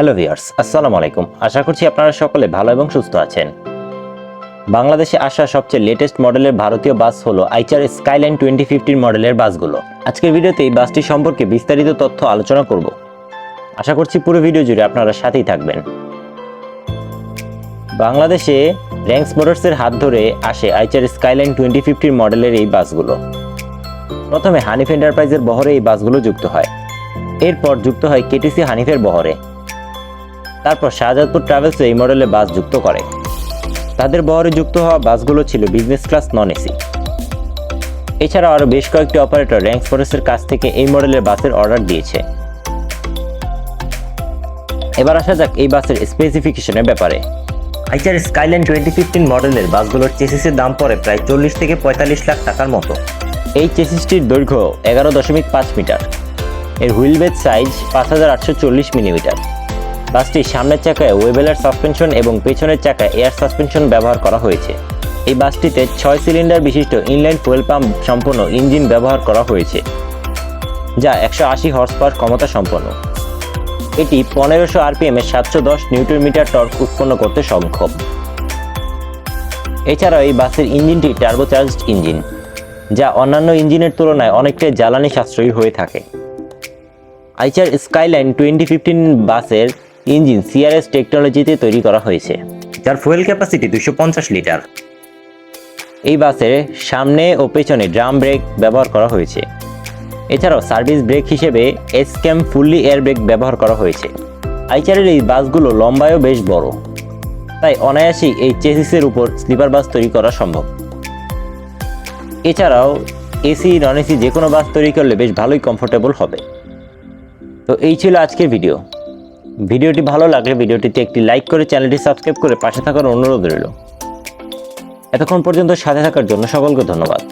Hello viewers আসসালামু আলাইকুম। আশা করছি আপনারা সকলে ভালো এবং সুস্থ আছেন। বাংলাদেশে আসা সবচেয়ে লেটেস্ট মডেলের ভারতীয় বাস হলো আইচার স্কাইলাইন টোয়েন্টি ফিফটিন মডেলের বাসগুলো। আজকের ভিডিওতে এই বাসটি সম্পর্কে বিস্তারিত তথ্য আলোচনা করব। আশা করছি পুরো ভিডিও জুড়ে আপনারা সাথেই থাকবেন। বাংলাদেশে র্যাঙ্কস মোটরসের হাত ধরে আসে আইচার স্কাইলাইন টোয়েন্টি ফিফটিন মডেলের এই বাসগুলো। প্রথমে হানিফ এন্টারপ্রাইজের বহরে এই বাসগুলো যুক্ত হয়। এরপর যুক্ত হয় কেটিসি হানিফের বহরে। তারপর শাহজাদপুর ট্রাভেলসও এই মডেলের বাস যুক্ত করে। তাদের বহরে যুক্ত হওয়া বাসগুলো ছিল বিজনেস ক্লাস নন এসি এছাড়াও আরও বেশ কয়েকটি অপারেটর র্যাঙ্কস ফরেস্টের কাছ থেকে এই মডেলের বাসের অর্ডার দিয়েছে। এবার আসা যাক এই বাসের স্পেসিফিকেশনের ব্যাপারে। আইচার স্কাইল্যান্ড টোয়েন্টি ফিফটিন মডেলের বাসগুলোর চেসিসের দাম পড়ে প্রায় চল্লিশ থেকে পঁয়তাল্লিশ লাখ টাকার মতো। এই চেসিসটির দৈর্ঘ্য এগারো দশমিক পাঁচ মিটার। এর হুইল বেজ সাইজ পাঁচ হাজার আটশো চল্লিশ মিলিমিটার বাসটির সামনের চাকায় ওয়েবেলার সাসপেনশন এবং পেছনের চাকায় এয়ার সাসপেনশন ব্যবহার করা হয়েছে। এই বাসটিতে ছয় সিলিন্ডার বিশিষ্ট ইনলাইন ফুয়েল পাম্প সম্পন্ন ইঞ্জিন ব্যবহার করা হয়েছে, যা একশো আশি হর্স পাওয়ার ক্ষমতা সম্পন্ন। এটি পনেরোশো আরপিএম সাতশো দশ নিউটন মিটার টর্ক উৎপন্ন করতে সক্ষম এছাড়াও এই বাসের ইঞ্জিনটি টার্বোচার্জড ইঞ্জিন, যা অন্যান্য ইঞ্জিনের তুলনায় অনেকটাই জ্বালানি সাশ্রয়ী হয়ে থাকে। আইচার স্কাইলাইন টোয়েন্টি ফিফটিন বাসের ইঞ্জিন সিআরএস টেকনোলজিতে তৈরি করা হয়েছে। যার ফুয়েল ক্যাপাসিটি দুশো পঞ্চাশ লিটার। এই বাসের সামনে ও পেছনে ড্রাম ব্রেক ব্যবহার করা হয়েছে। এছাড়াও সার্ভিস ব্রেক হিসেবে এসক্যাম ফুললি এয়ার ব্রেক ব্যবহার করা হয়েছে। আইচারের এই বাসগুলো লম্বায়ও বেশ বড়। তাই অনায়াসেই এই চেসিসের উপর স্লিপার বাস তৈরি করা সম্ভব। এছাড়াও এসি নন এসি যে কোনো বাস তৈরি করলে বেশ ভালোই কমফোর্টেবল হবে। তো এই ছিল আজকের ভিডিও ভিডিওটি ভালো লাগলে ভিডিওটিতে একটি লাইক করে চ্যানেলটি সাবস্ক্রাইব করে পাশে থাকার অনুরোধ রইল। এতক্ষণ পর্যন্ত সাথে থাকার জন্য সকলকে ধন্যবাদ।